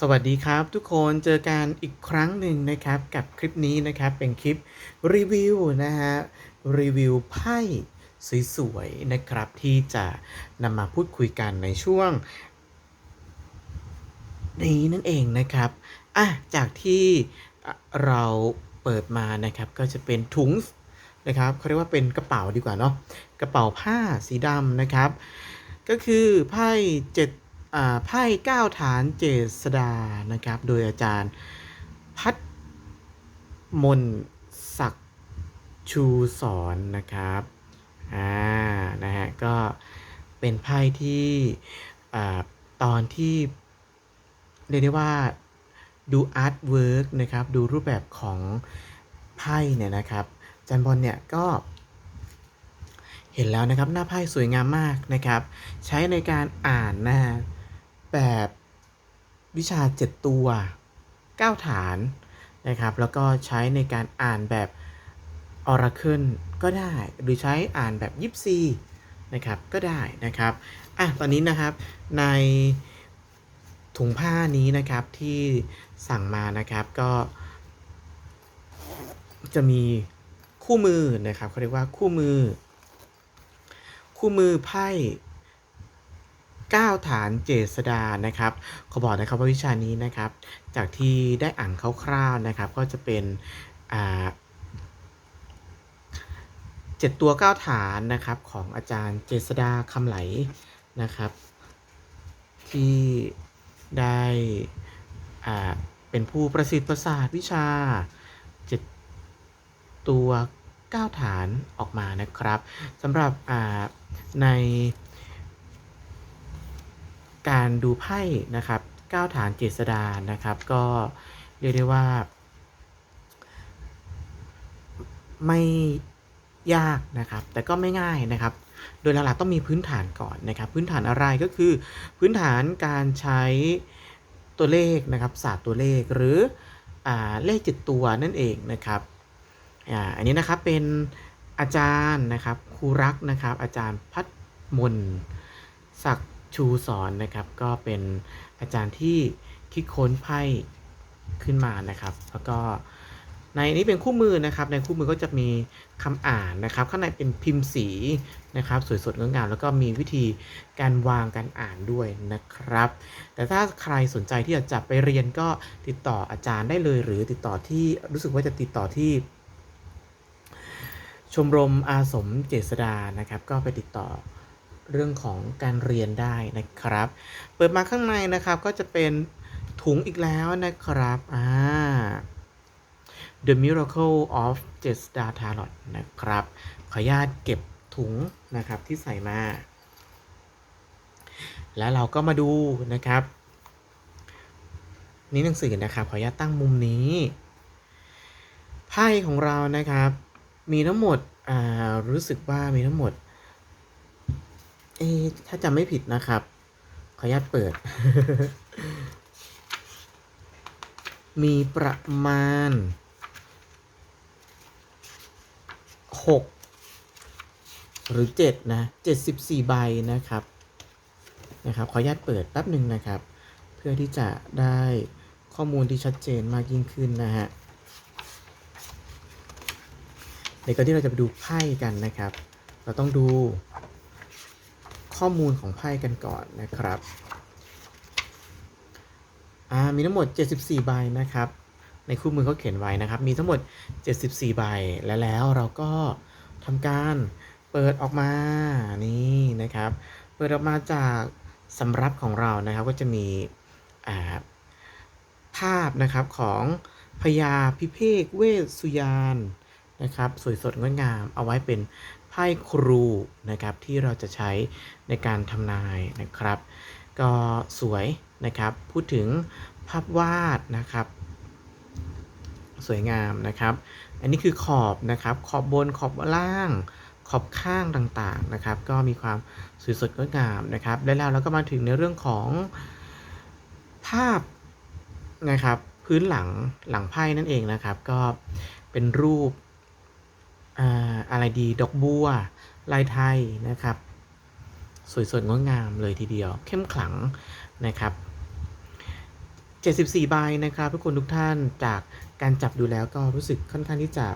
สวัสดีครับทุกคนเจอกันอีกครั้งหนึ่งนะครับกับคลิปนี้นะครับเป็นคลิปรีวิวนะฮะรีวิวไพ่สวยๆนะครับที่จะนำมาพูดคุยกันในช่วง นี้นั่นเองนะครับอะจากที่เราเปิดมานะครับก็จะเป็นถุงนะครับเขาเรียกว่าเป็นกระเป๋าดีกว่าเนาะกระเป๋าผ้าสีดำนะครับ ก็คือไพ่เจ็ด ไพ่ก้าฐานเจษดานะครับ โดยอาจารย์พัฒมนศักดิ์ชูสอนนะครับอ่านะฮะก็เป็นไพ่ที่อตอนที่เรียกได้ว่าดูอาร์ตเวิร์กนะครับ ดูรูปแบบของไพ่เนี่ยนะครับอาจันบอลเนี่ยก็เห็นแล้วนะครับหน้าไพ่สวยงามมากนะครับ ใช้ในการอ่านนะ แบบวิชา 7 ตัว 9 ฐานนะครับ แล้วก็ใช้ในการอ่านแบบ Oracle ก็ได้ หรือใช้อ่านแบบยิปซีนะครับก็ได้นะครับอะตอนนี้นะครับในถุงผ้านี้นะครับที่สั่งมานะครับก็จะมีคู่มือนะครับเขาเรียกว่าคู่มือ คู่มือไพ่ 9 ฐานเจษดานะครับเขาบอกนะครับว่าวิชานี้นะครับ จากที่ได้อ่านคร่าวๆนะครับ ก็จะเป็นอ่าเจ็ดตัว 9 ฐานนะครับของอาจารย์เจษดาคำไหลนะครับ ที่ได้เป็นผู้ประสิทธิ์ประสาทวิชาเจ็ดตัว 9 ฐานออกมานะครับสำหรับใน การดูไพ่นะครับ9ฐานเจษดานะครับ ก็เรียกได้ว่า ไม่ยากนะครับ แต่ก็ไม่ง่ายนะครับ โดยหลักๆต้องมีพื้นฐานก่อนนะครับ พื้นฐานอะไรก็คือ พื้นฐานการใช้ตัวเลขนะครับศาสตร์ตัวเลขหรืออเลขจิตตัวนั่นเองนะครับอ่าอันนี้นะครับเป็นอาจารย์นะครับครูรักนะครับ อาจารย์พัฒมนศักดิ์ ชูสอนนะครับก็เป็นอาจารย์ที่คิดค้นไพ่ขึ้นมานะครับ แล้วก็ในนี้เป็นคู่มือนะครับ ในคู่มือก็จะมีคำอ่านนะครับ ข้างในเป็นพิมพ์สีนะครับ สวยสดงดงามแล้วก็มีวิธีการวางการอ่านด้วยนะครับ แต่ถ้าใครสนใจที่จะจับไปเรียนก็ติดต่ออาจารย์ได้เลย หรือติดต่อที่รู้สึกว่าจะติดต่อที่ ชมรมอาสมเจษดานะครับ ก็ไปติดต่อ เรื่องของการเรียนได้นะครับ เปิดมาข้างในนะครับก็จะเป็นถุงอีกแล้วนะครับอ่า The Miracle of j e s d a Tarot นะครับ ขออนุญาตเก็บถุงนะครับที่ใส่มา แล้วเราก็มาดูนะครับ นี่หนังสือนะครับ ขออนุญาตตั้งมุมนี้ไพ่ของเรานะครับ มีทั้งหมดอ่ารู้สึกว่ามีทั้งหมด เอถ้าจำไม่ผิดนะครับ ขออนุญาตเปิด มีประมาณหกหรือเจ็ดนะเจ็ดสิบสี่ใบนะครับ นะครับ ขออนุญาตเปิดแป๊บหนึ่งนะครับ เพื่อที่จะได้ข้อมูลที่ชัดเจนมากยิ่งขึ้นนะฮะในก่อนที่เราจะไปดูไพ่กันนะครับ เราต้องดู ข้อมูลของไพ่กันก่อนนะครับอ่ามีทั้งหมด 74 ใบนะครับ ในคู่มือเขาเขียนไว้นะครับ มีทั้งหมด 74 ใบ และแล้วเราก็ทำการเปิดออกมานี่นะครับ เปิดออกมาจากสำรับของเรานะครับก็จะมีภาพนะครับของพญาพิเภกเวสสุยานนะครับ สวยสดงดงามเอาไว้เป็น ไพ่ครูนะครับที่เราจะใช้ในการทำนายนะครับ ก็สวยนะครับพูดถึงภาพวาดนะครับ สวยงามนะครับ อันนี้คือขอบนะครับ ขอบบนขอบล่าง ขอบข้างต่างๆนะครับ ก็มีความสวยสดงดงามนะครับและแล้วเราก็มาถึงในเรื่องของภาพนะครับพื้นหลังหลังไพ่นั่นเองนะครับ ก็เป็นรูป อะไรดีดอกบัวลายไทยนะครับ สวยสดงดงามเลยทีเดียว เข้มขลังนะครับ 74 ใบนะครับทุกคนทุกท่านจากการจับดูแล้วก็รู้สึกค่อนข้างที่จะ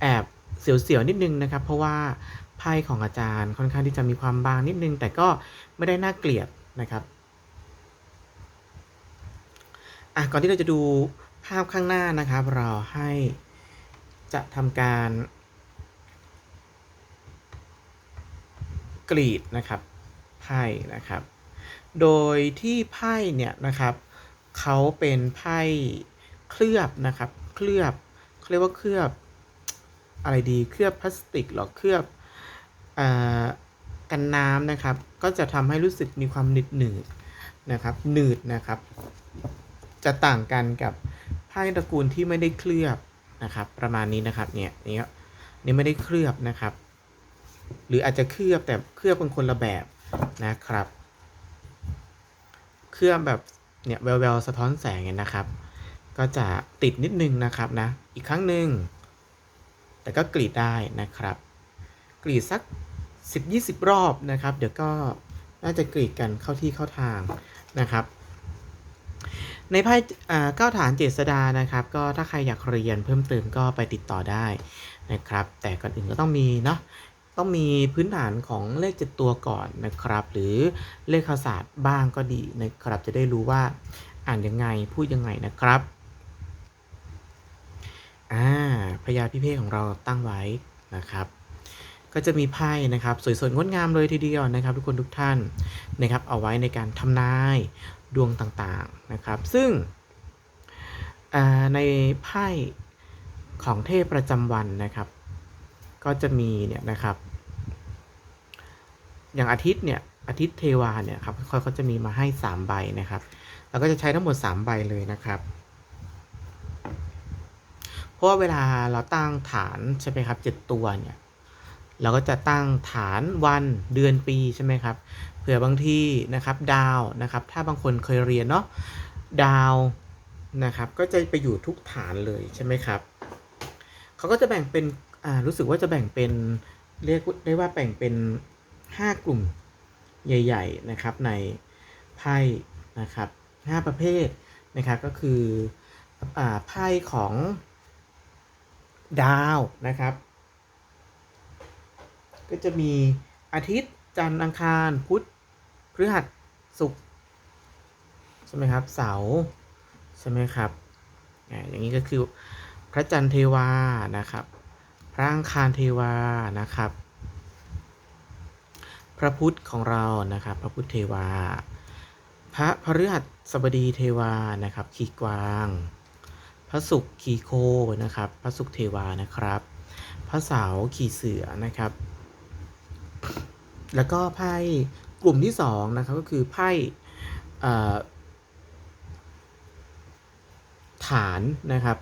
แอบเสียวๆนิดนึงนะครับ เพราะว่าไพ่ของอาจารย์ค่อนข้างที่จะมีความบางนิดนึง แต่ก็ไม่ได้น่าเกลียดนะครับอะก่อนที่เราจะดูภาพข้างหน้านะครับ เราให้ จะทำการกรีดนะครับไพ่นะครับ โดยที่ไพ่เนี่ยนะครับเขาเป็นไพ่เคลือบนะครับเคลือบเขาเรียกว่าเคลือบอะไรดีเคลือบพลาสติกหรอเคลือบอกันน้ำนะครับ ก็จะทำให้รู้สึกมีความหนืดหนืดนะครับหนืดนะครับ จะต่างกันกับไพ่ตระกูลที่ไม่ได้เคลือบ นะครับ ประมาณนี้นะครับเนี่ยนี่นี่ไม่ได้เคลือบนะครับ หรืออาจจะเคลือบแต่เคลือบเป็นคนละแบบนะครับ เคลือบแบบเนี่ยแววๆสะท้อนแสงเนี่ยนะครับ ก็จะติดนิดนึงนะครับนะอีกครั้งหนึ่งแต่ก็กรีดได้นะครับ กรีดสัก 10-20 รอบนะครับ เดี๋ยวก็น่าจะกรีดกันเข้าที่เข้าทางนะครับ ในไพ่เก้าฐานเจษดานะครับ ก็ถ้าใครอยากเรียนเพิ่มเติมก็ไปติดต่อได้นะครับ แต่ก่อนอื่นก็ต้องมีเนาะต้องมีพื้นฐานของเลขเจ็ดตัวก่อนนะครับ หรือเลขศาสตร์บ้างก็ดีนะครับ จะได้รู้ว่าอ่านยังไงพูดยังไงนะครับอ่าพญาพิเภกของเราตั้งไว้นะครับ ก็จะมีไพ่นะครับ สวยสดงดงามเลยทีเดียวนะครับ ทุกคนทุกท่านนะครับ เอาไว้ในการทำนาย ดวงต่างๆนะครับ ซึ่งในไพ่ของเทพประจำวันนะครับ ก็จะมีเนี่ยนะครับ อย่างอาทิตย์เนี่ยอาทิตย์เทวาเนี่ยครับเขาเขาจะมีมาให้ 3 ใบนะครับแล้วก็จะใช้ทั้งหมด 3 ใบเลยนะครับเพราะว่าเวลาเราตั้งฐานใช่ไหมครับเจ็ดตัวเนี่ยเราก็จะตั้งฐานวันเดือนปีใช่ไหมครับ ผื่อบางที่นะครับดาวนะครับ ถ้าบางคนเคยเรียนเนาะดาวนะครับ ก็จะไปอยู่ทุกฐานเลยใช่ไหมครับเขาก็จะแบ่งเป็นอ่ารู้สึกว่าจะแบ่งเป็นเรียกได้ว่าแบ่งเป็น 5 กลุ่มใหญ่ ๆนะครับ ในไพ่นะครับ5ประเภทนะครับก็คืออ่าไพ่ของดาวนะครับ ก็จะมีอาทิตย์จันทร์อังคารพุธ ฤหัสศุกร์ใช่ไหมครับ เสาร์ใช่ไหมครับอย่างนี้ก็คือพระจันทร์เทวานะครับ พระอังคารเทวานะครับ พระพุทธของเรานะครับ พระพุทธเทวา พระพฤหัสบดีเทวานะครับ ขี่กวาง พระศุกร์ขี่โคนะครับ พระศุกร์เทวานะครับ พระเสาร์ขี่เสือนะครับ แล้วก็ไพ่ กลุ่มที่สองนะครับก็คือไพ่ฐานนะครับ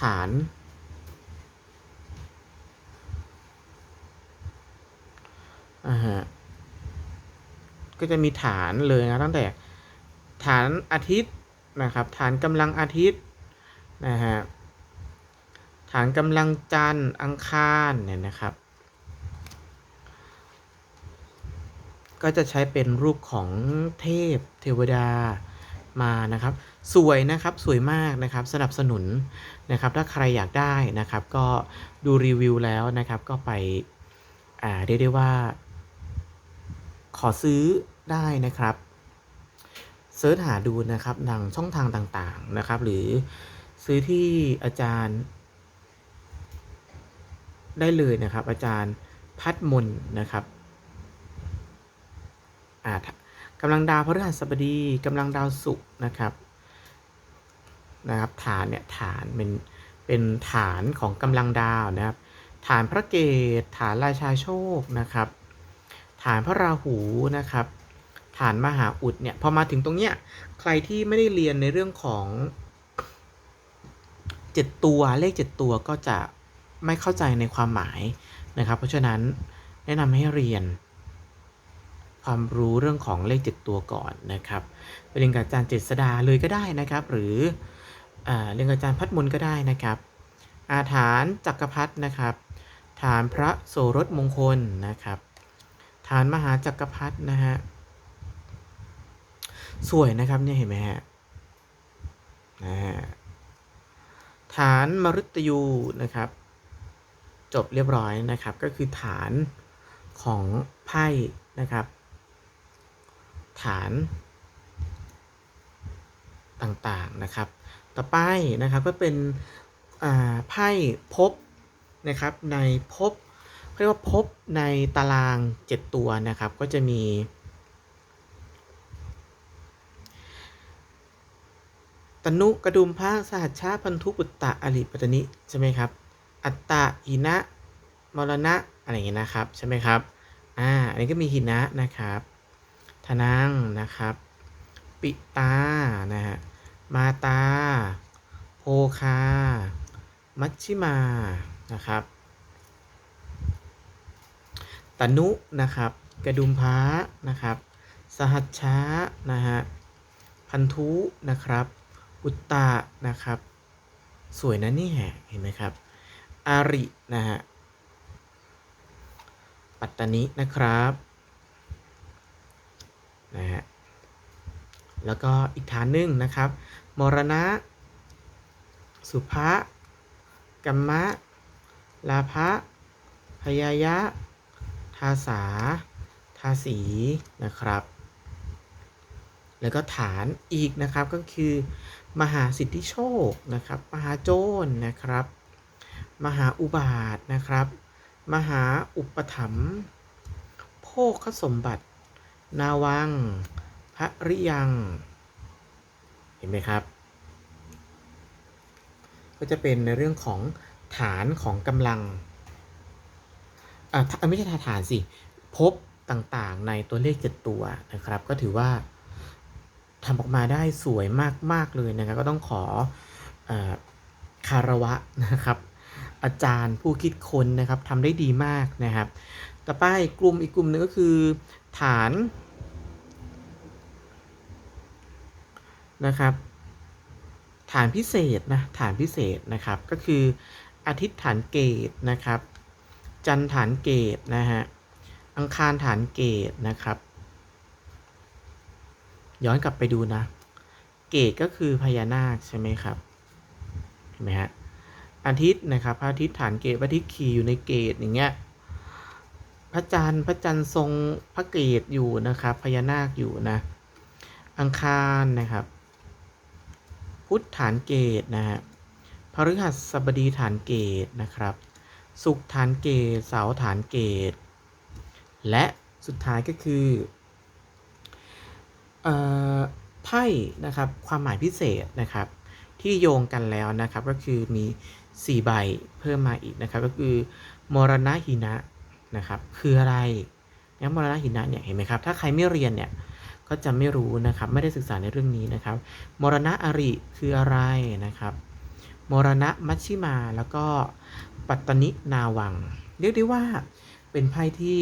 ฐาน อ่าฮะ ก็จะมีฐานเลยนะตั้งแต่ฐานอาทิตย์นะครับ ฐานกำลังอาทิตย์นะฮะ ฐานกำลังจันทร์อังคารเนี่ยนะครับ ก็จะใช้เป็นรูปของเทพเทวดามานะครับ สวยนะครับสวยมากนะครับสนับสนุนนะครับ ถ้าใครอยากได้นะครับ ก็ดูรีวิวแล้วนะครับ ก็ไปอ่าเรียกได้ว่า ขอซื้อได้นะครับเซิร์ชหาดูนะครับทางช่องทางต่างๆนะครับ หรือซื้อที่อาจารย์ ได้เลยนะครับ อาจารย์พัดมนนะครับ อ่ากำลังดาวพฤหัสบดีกำลังดาวศุกร์นะครับนะครับฐานเนี่ยฐานเป็นเป็นฐานของกำลังดาวนะครับ ฐานพระเกตฐานราชาโชคนะครับ ฐานพระราหูนะครับ ฐานมหาอุดเนี่ยพอมาถึงตรงเนี้ยใครที่ไม่ได้เรียนในเรื่องของเจ็ดตัวเลขเจ็ดตัวก็จะไม่เข้าใจในความหมายนะครับ เพราะฉะนั้นแนะนำให้เรียน ความรู้เรื่องของเลขเจ็ดตัวก่อนนะครับไปเรียนกับอาจารย์เจษดาเลยก็ได้นะครับ หรืออาเรียนกับอาจารย์พัดมนก็ได้นะครับ อาฐานจักรพรรดินะครับ ฐานพระโสรถมงคลนะครับ ฐานมหาจักรพรรดินะฮะสวยนะครับเนี่ยเห็นไหมฮะฐานมฤตยูนะครับ จบเรียบร้อยนะครับก็คือฐานของไพ่นะครับ ฐานต่างๆนะครับ ต่อไปนะครับก็เป็นไพ่ภพนะครับในภพเรียกว่าภพในตาราง 7 ตัวนะครับ ก็จะมีตนุกระดุมพระสหัชชาพันธุปุตตะอริปัตตนิใช่ไหมครับ อัตตะหินะมรณะอะไรอย่างเงี้ยนะครับใช่ไหมครับอ่าอันนี้ก็มีหินะนะครับ ทนังนะครับ ปิตา นะฮะ มาตา โพคา มัชชิมา นะครับ ตนุ นะครับ กระดุมพระนะครับ สหัชชานะฮะ พันธุ นะครับ อุตตะ นะครับ สวยนะนี่ยเห็นไหมครับ อาริ นะฮะ ปัตตานิ นะครับนะฮะ แล้วก็อีกฐานหนึ่งนะครับ มรณะ สุภะกัมมะ ลาภะพยายะ ทาสา ทาสี นะครับ แล้วก็ฐานอีกนะครับก็คือ มหาสิทธิโชคนะครับ มหาโจรนะครับ มหาอุบาทนะครับ มหาอุปถัมภ์โภคสมบัติ นาวัง พระริยัง เห็นไหมครับ ก็จะเป็นในเรื่องของฐานของกำลังอ่าไม่ใช่ฐานสิพบต่างๆ ในตัวเลขเจ็ดตัวนะครับ ก็ถือว่าทำออกมาได้สวยมากๆเลยนะครับ ก็ต้องขออคารวะนะครับ อาจารย์ผู้คิดค้นนะครับทำได้ดีมากนะครับ ต่อไปกลุ่มอีกกลุ่มหนึ่งก็คือ ฐาน นะครับ ฐานพิเศษนะฐานพิเศษนะครับก็คืออาทิตย์ฐานเกตนะครับ จันทร์ฐานเกตนะฮะอังคารฐานเกตนะครับ ย้อนกลับไปดูนะ เกตก็คือพญานาคใช่ไหมครับเห็นไหมฮะอาทิตย์นะครับพระอาทิตย์ฐานเกตพระอาทิตย์ขี่อยู่ในเกตอย่างเงี้ยพระจันทร์พระจันทร์ทรงพระเกตอยู่นะครับพญานาคอยู่นะ อังคารนะครับ พุทธฐานเกตนะฮะพฤหัสบดีฐานเกตนะครับ สุขฐานเกตเสาฐานเกต และสุดท้ายก็คือไพ่นะครับความหมายพิเศษนะครับ ที่โยงกันแล้วนะครับก็คือมี 4 ใบเพิ่มมาอีกนะครับ ก็คือมรณะหินะนะครับคืออะไรเนะมรณะหินะเนี่ยเห็นไหมครับ ถ้าใครไม่เรียนเนี่ย ก็จะไม่รู้นะครับ ไม่ได้ศึกษาในเรื่องนี้นะครับ มรณะอริคืออะไรนะครับ มรณะมัชชิมาแล้วก็ปัตตนินาวัง เรียกได้ว่าเป็นไพ่ที่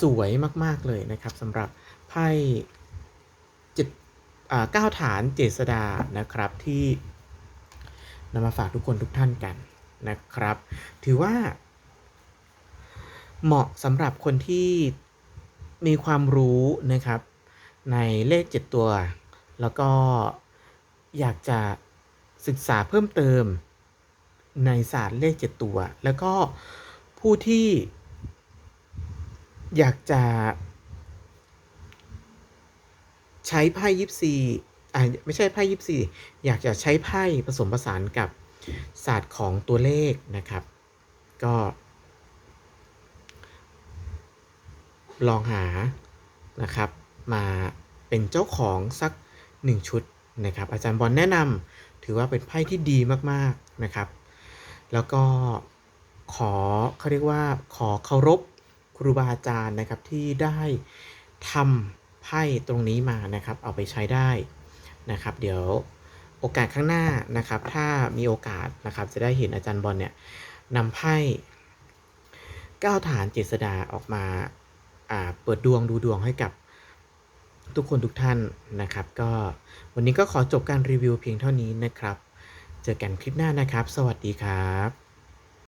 สวยมากๆเลยนะครับสำหรับไพ่เจ็ดเก้าฐานเจษดานะครับที่นำมาฝากทุกคนทุกท่านกันนะครับ ถือว่า เหมาะสำหรับคนที่มีความรู้นะครับ ในเลข 7 ตัว แล้วก็อยากจะศึกษาเพิ่มเติม ในศาสตร์เลข 7 ตัว แล้วก็ผู้ที่ อยากจะ ใช้ไพ่ยิปซีอ่าไม่ใช่ไพ่ยิปซีอยากจะใช้ไพ่ผสมผสานกับศาสตร์ของตัวเลขนะครับ ก็ ลองหานะครับ มาเป็นเจ้าของสัก 1 ชุดนะครับ อาจารย์บอลแนะนำถือว่าเป็นไพ่ที่ดีมากๆนะครับ แล้วก็ขอเขาเรียกว่าขอเคารพครูบาอาจารย์นะครับที่ได้ทำไพ่ตรงนี้มานะครับ เอาไปใช้ได้นะครับ เดี๋ยวโอกาสข้างหน้านะครับ ถ้ามีโอกาสนะครับ จะได้เห็นอาจารย์บอลเนี่ยนำไพ่ก้าวฐานเจษดาออกมาเปิดดวงดูดวงให้กับ ทุกคนทุกท่านนะครับ ก็วันนี้ก็ขอจบการรีวิวเพียงเท่านี้นะครับ เจอกันคลิปหน้านะครับ สวัสดีครับ